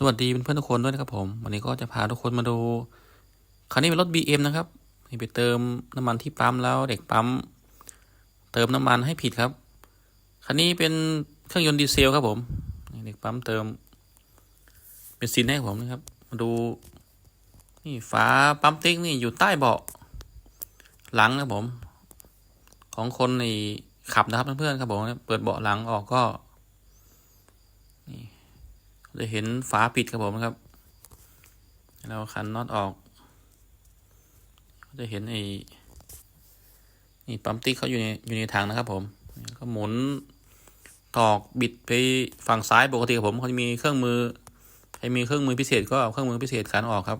สวัสดีเพื่อนๆทุกคนด้วยนะครับผม วันนี้ก็จะพาทุกคนมาดูคันนี้เป็นรถ BM นะครับนี่ไปเติมน้ำมันที่ปั๊มแล้วเด็กปั๊มเติมน้ำมันให้ผิดครับคันนี้เป็นเครื่องยนต์ดีเซลครับผมเด็กปั๊มเติมเป็นซินให้ผมนะครับ มาดูนี่ฝาปั๊มติ๊กนี่อยู่ใต้เบาะหลังนะผม ของคนในขับนะครับเพื่อนๆครับผมเปิดเบาะหลังออกก็ จะเห็นฝาปิดครับผมนะครับ เราขันน็อตออกก็จะเห็นไอ้นี่ปั๊มติ๊กเขาอยู่ในอยู่ในถังนะครับ ผมก็หมุนตอกบิดไปฝั่งซ้ายปกติครับผมเขาจะมีเครื่องมือใครมีเครื่องมือพิเศษก็เอาเครื่องมือพิเศษขันออกครับ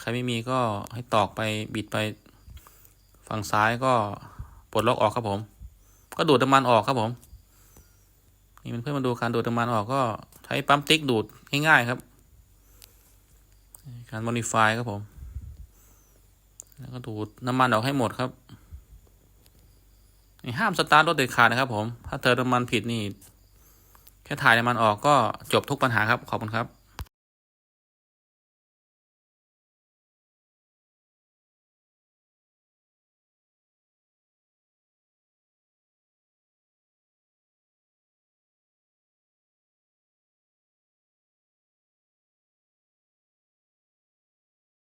ใครไม่มีก็ให้ตอกไปบิดไปฝั่งซ้ายก็ปลดล็อกออกครับผม ก็ดูดน้ำมันออกครับผม นี่เพื่อนมาดูการดูดน้ำมันออกก็ใช้ปั๊มติ๊กดูดง่ายๆครับ การ modify ครับผม แล้วก็ดูดน้ำมันออกให้หมดครับนี่ห้ามสตาร์ทรถเด็ดขาดนะครับผม ถ้าเติมน้ำมันผิดนี่ แค่ถ่ายน้ำมันออกก็จบทุกปัญหาครับ ขอบคุณครับ